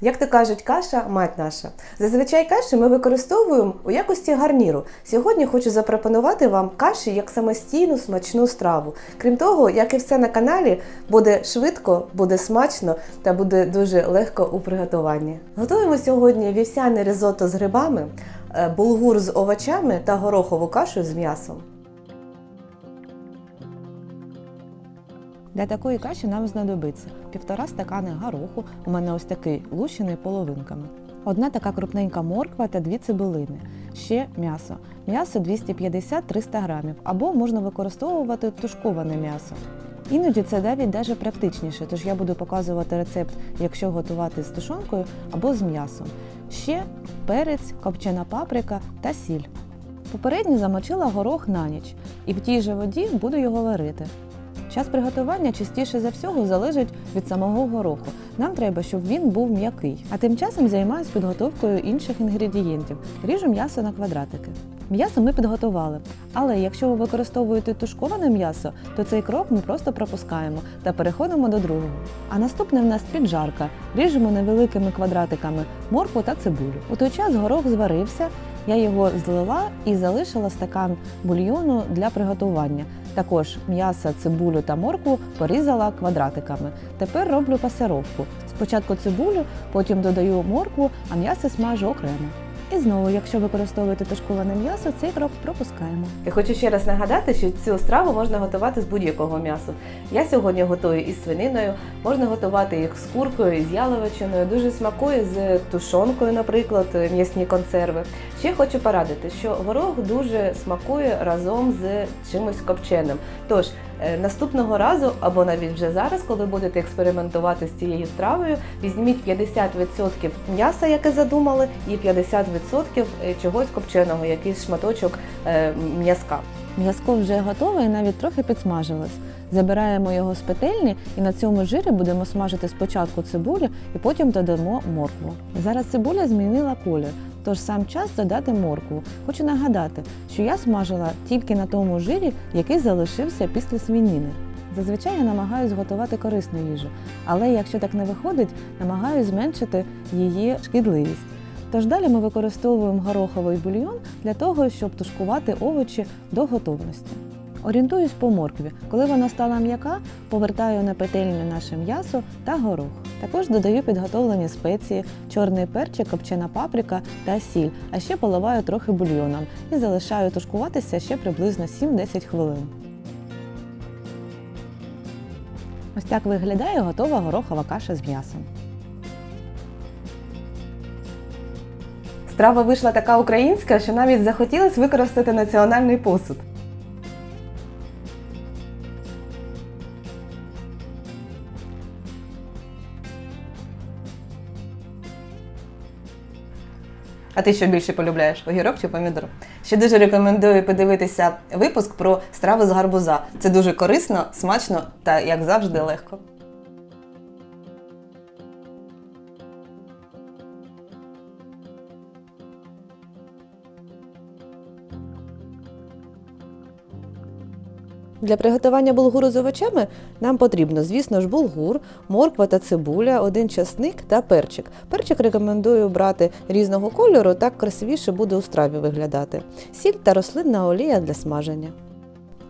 Як то кажуть, каша мать наша. Зазвичай каші ми використовуємо у якості гарніру. Сьогодні хочу запропонувати вам каші як самостійну смачну страву. Крім того, як і все на каналі, буде швидко, буде смачно та буде дуже легко у приготуванні. Готуємо сьогодні вівсяне ризотто з грибами, е, булгур з овочами та горохову кашу з м'ясом. Для такої каші нам знадобиться півтора стакани гороху, у мене ось такий лущений половинками. Одна така крупненька морква та дві цибулини. Ще м'ясо. М'ясо 250-300 грамів, або можна використовувати тушковане м'ясо. Іноді це навіть даже практичніше, тож я буду показувати рецепт, якщо готувати з тушонкою або з м'ясом. Ще перець, копчена паприка та сіль. Попередньо замочила горох на ніч, і в тій же воді буду його варити. Час приготування частіше за всього залежить від самого гороху. Нам треба, щоб він був м'який. А тим часом займаюся підготовкою інших інгредієнтів. Ріжу м'ясо на квадратики. М'ясо ми підготували. Але якщо ви використовуєте тушковане м'ясо, то цей крок ми просто пропускаємо та переходимо до другого. А наступне в нас піджарка. Ріжемо невеликими квадратиками моркву та цибулю. У той час горох зварився, я його злила і залишила стакан бульйону для приготування. Також м'ясо, цибулю та моркву порізала квадратиками. Тепер роблю пасировку. Спочатку цибулю, потім додаю моркву, а м'ясо смажу окремо. І знову, якщо використовуєте тушковане м'ясо, цей крок пропускаємо. Я хочу ще раз нагадати, що цю страву можна готувати з будь-якого м'яса. Я сьогодні готую із свининою, можна готувати їх з куркою, з яловичиною, дуже смакує з тушонкою, наприклад, м'ясні консерви. Ще хочу порадити, що горох дуже смакує разом з чимось копченим. Тож наступного разу, або навіть вже зараз, коли будете експериментувати з цією стравою, візьміть 50% м'яса, яке задумали, і 50% чогось копченого, якийсь шматочок е, м'язка. М'язко вже готове і навіть трохи підсмажилось. Забираємо його з петельні і на цьому жирі будемо смажити спочатку цибулю і потім додамо моркву. Зараз цибуля змінила колір, тож сам час додати моркву. Хочу нагадати, що я смажила тільки на тому жирі, який залишився після свинини. Зазвичай я намагаюся готувати корисну їжу, але якщо так не виходить, намагаюся зменшити її шкідливість. Тож далі ми використовуємо гороховий бульйон для того, щоб тушкувати овочі до готовності. Орієнтуюсь по моркві. Коли вона стала м'яка, повертаю на петельню наше м'ясо та горох. Також додаю підготовлені спеції, чорний перчик, копчена паприка та сіль, а ще поливаю трохи бульйоном і залишаю тушкуватися ще приблизно 7-10 хвилин. Ось так виглядає готова горохова каша з м'ясом. Страва вийшла така українська, що навіть захотілося використати національний посуд. А ти що більше полюбляєш? Огірок чи помідор? Ще дуже рекомендую подивитися випуск про страви з гарбуза. Це дуже корисно, смачно та, як завжди, легко. Для приготування булгуру з овочами нам потрібно, звісно ж, булгур, морква та цибуля, один часник та перчик. Перчик рекомендую брати різного кольору, так красивіше буде у страві виглядати. Сіль та рослинна олія для смаження.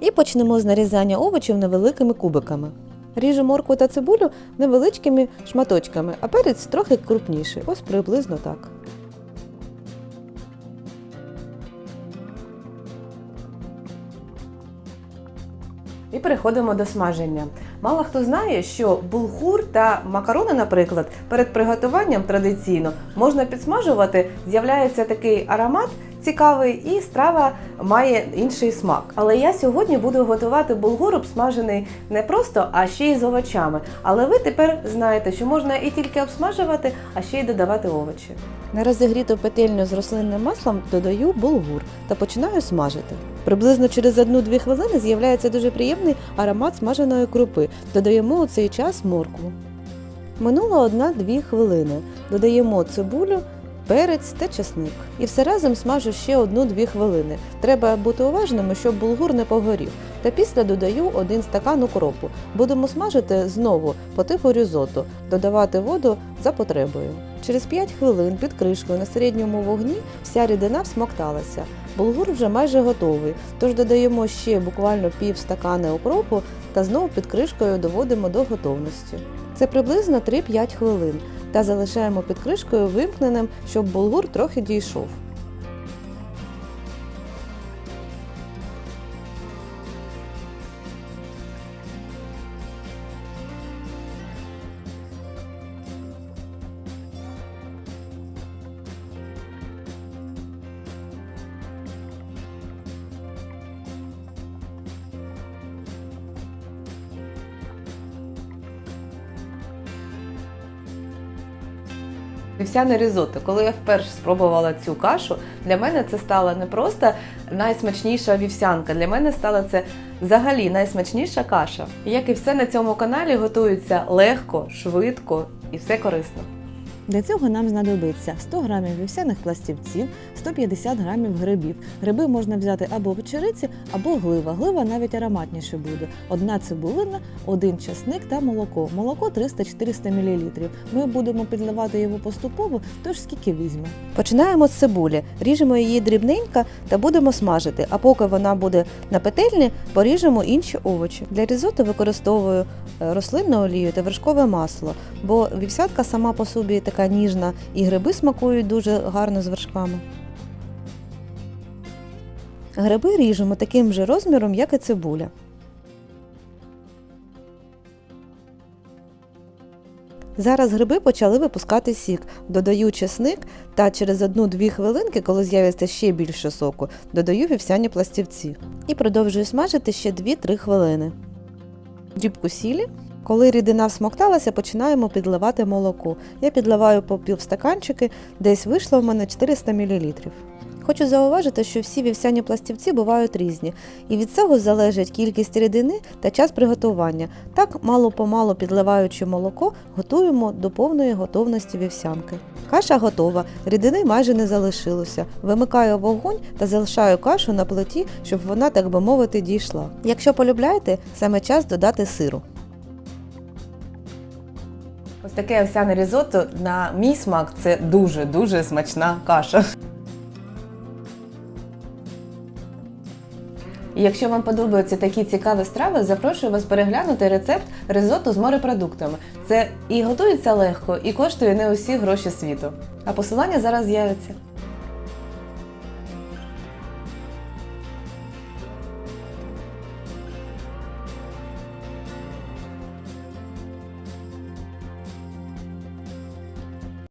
І почнемо з нарізання овочів невеликими кубиками. Ріжу моркву та цибулю невеличкими шматочками, а перець трохи крупніший, ось приблизно так. Переходимо до смаження. Мало хто знає, що булгур та макарони, наприклад, перед приготуванням традиційно можна підсмажувати, з'являється такий аромат цікавий, і страва має інший смак. Але я сьогодні буду готувати булгур обсмажений не просто, а ще й з овочами. Але ви тепер знаєте, що можна і тільки обсмажувати, а ще й додавати овочі. На розігріту петельню з рослинним маслом додаю булгур та починаю смажити. Приблизно через 1-2 хвилини з'являється дуже приємний аромат смаженої крупи. Додаємо у цей час моркву. Минуло 1-2 хвилини. Додаємо цибулю, перець та чесник. І все разом смажу ще 1-2 хвилини. Треба бути уважними, щоб булгур не погорів. Та після додаю один стакан укропу. Будемо смажити знову по типу різотто, додавати воду за потребою. Через 5 хвилин під кришкою на середньому вогні вся рідина всмокталася. Булгур вже майже готовий, тож додаємо ще буквально пів стакана укропу та знову під кришкою доводимо до готовності. Це приблизно 3-5 хвилин та залишаємо під кришкою вимкненим, щоб булгур трохи дійшов. Вівсяне ризотто. Коли я вперше спробувала цю кашу, для мене це стала не просто найсмачніша вівсянка. Для мене стала це взагалі найсмачніша каша. Як і все на цьому каналі, готується легко, швидко і все корисно. Для цього нам знадобиться 100 г вівсяних пластівців, 150 г грибів. Гриби можна взяти або печериці, або глива. Глива навіть ароматніше буде. Одна цибулина, один часник та молоко. Молоко 300-400 мл. Ми будемо підливати його поступово, тож скільки візьме. Починаємо з цибулі, ріжемо її дрібненько та будемо смажити. А поки вона буде на петельні, поріжемо інші овочі. Для різотто використовую е, рослинну олію та вершкове масло, бо вівсятка сама по собі така ніжна, і гриби смакують дуже гарно з вершками. Гриби ріжемо таким же розміром, як і цибуля. Зараз гриби почали випускати сік. Додаю чесник та через 1-2 хвилинки, коли з'явиться ще більше соку, додаю вівсяні пластівці. І продовжую смажити ще 2-3 хвилини. Дрібку сілі. Коли рідина всмокталася, починаємо підливати молоко. Я підливаю по півстаканчики, десь вийшло в мене 400 мл. Хочу зауважити, що всі вівсяні пластівці бувають різні, і від цього залежить кількість рідини та час приготування. Так, мало-помалу підливаючи молоко, готуємо до повної готовності вівсянки. Каша готова, рідини майже не залишилося. Вимикаю вогонь та залишаю кашу на плиті, щоб вона, так би мовити, дійшла. Якщо полюбляєте, саме час додати сиру. Таке овсяне різотто на мій смак це дуже-дуже смачна каша. Якщо вам подобаються такі цікаві страви, запрошую вас переглянути рецепт ризотто з морепродуктами. Це і готується легко, і коштує не усі гроші світу. А посилання зараз з'явиться.